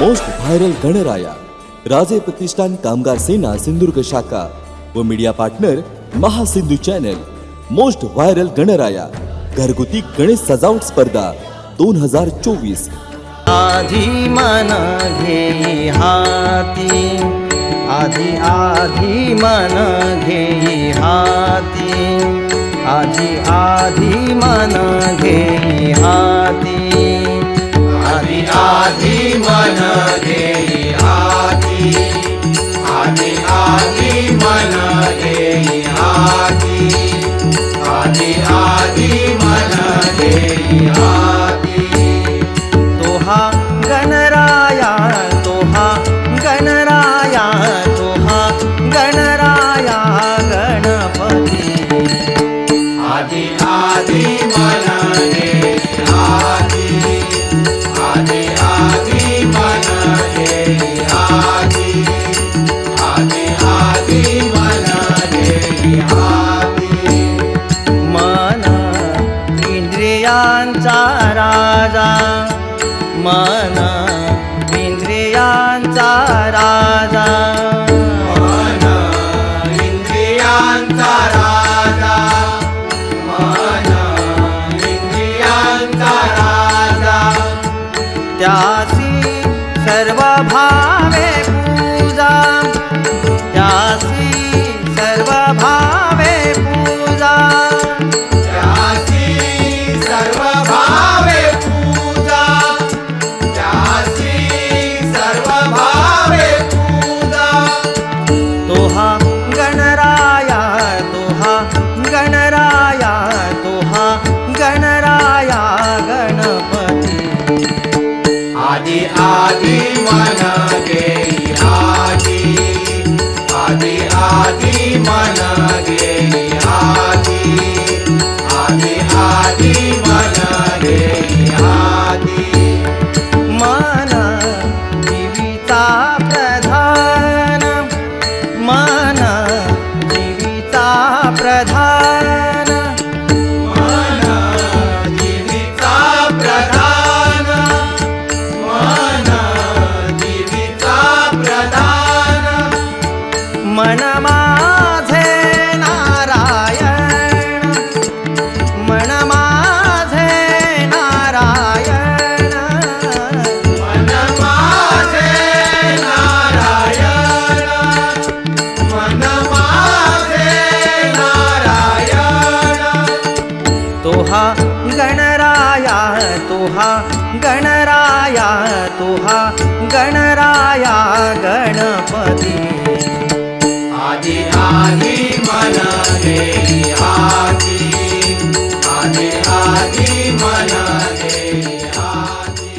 Most viral Ganaraya राजे प्रतिष्ठान कामगार सेना सिंधुदुर्ग शाखा व media partner Mahasindhu channel most viral Ganaraya घरगुती गणेश सजावट स्पर्धा दोन हज़ार चोवीस आधी मना घेई हाती आधी आधी मन घेई हाती आधी आधी मन घेई हाती मन दे आदि आदि आदि मन दे आदि आदि आदि मन दे आदि इंद्रियांचा राजा. मन इंद्रियांचा राजा. मन इंद्रियांचा राजा. मन इंद्रियांचा राजा. त्यासी सर्व भावे गणराया गणपती। आदि आदि मन गे आदि आदि आदि मन गे आदि आदि आदि मन गे आदि मन जीविता प्रधान। मन जीविता प्रधान। मन माझे नारायण. मन माझे नारायण. मन माझे नारायण. मन माझे नारायण. तोहा गणराया तोहा गणराया तोहा गणराया गणपती. आदि आदि मन रे आदि आदि आदि मन रे आदि।